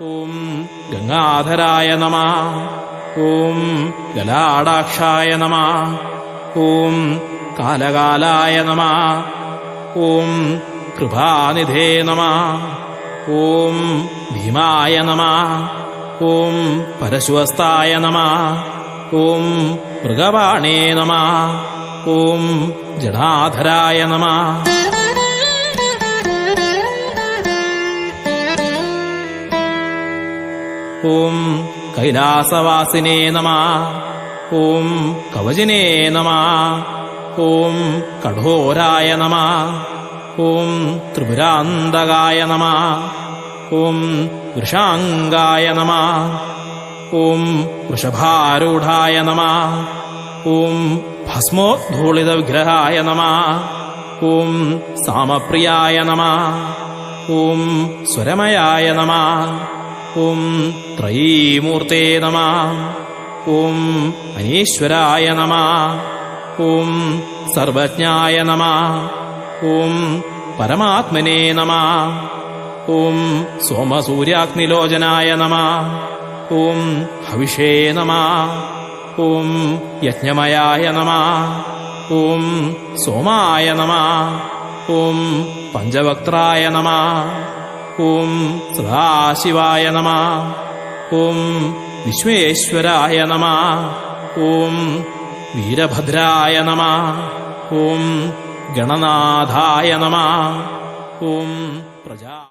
ഓം ഗംഗാധരായ നമ ഓം ഗലാടാക്ഷായ നമ ഓം കാലകാലായ നമ ഓം കൃപാനിധേ നമ ഓം ഭീമായ നമ ഓം പരശുവസ്തായ നമ ഓം മൃഗവാണേ നമ ഓം ജടാധരായ നമ. ഓം കൈലാസവാസിനേ നമ ഓം കവചിനേ നമ ഓം കഠോരായ നമ ഓം ത്രിപുരാന്തകായ നമ ഓം വൃഷാംഗായ നമ ഓം വൃഷഭാരൂഢായ നമ ഓം ഭസ്മോദ്ധൂളിത വിഗ്രഹായ നമ ഓം സാമപ്രിയായ നമ ഓം സ്വരമയായ നമ ഓം ത്രയീമൂർത്തേ നമ. ഓം അനീശ്വരായ നമ. ഓം സർവജ്ഞായ നമ. ഓം പരമാത്മനേ നമ. ഓം സോമസൂര്യാഗ്നിലോചനായ നമ. ഓം ഹവിഷേ നമ. ഓം യജ്ഞമയായ നമ. ഓം സോമായ നമ. ഓം പഞ്ചവക്ത്രായ നമ. ഓം സദാശിവായ നമ. ഓം വിശ്വേശ്വരായ നമ. ഓം വീരഭദ്രായ നമ. ഓം ഗണനാഥായ നമ. ഓം പ്രജാ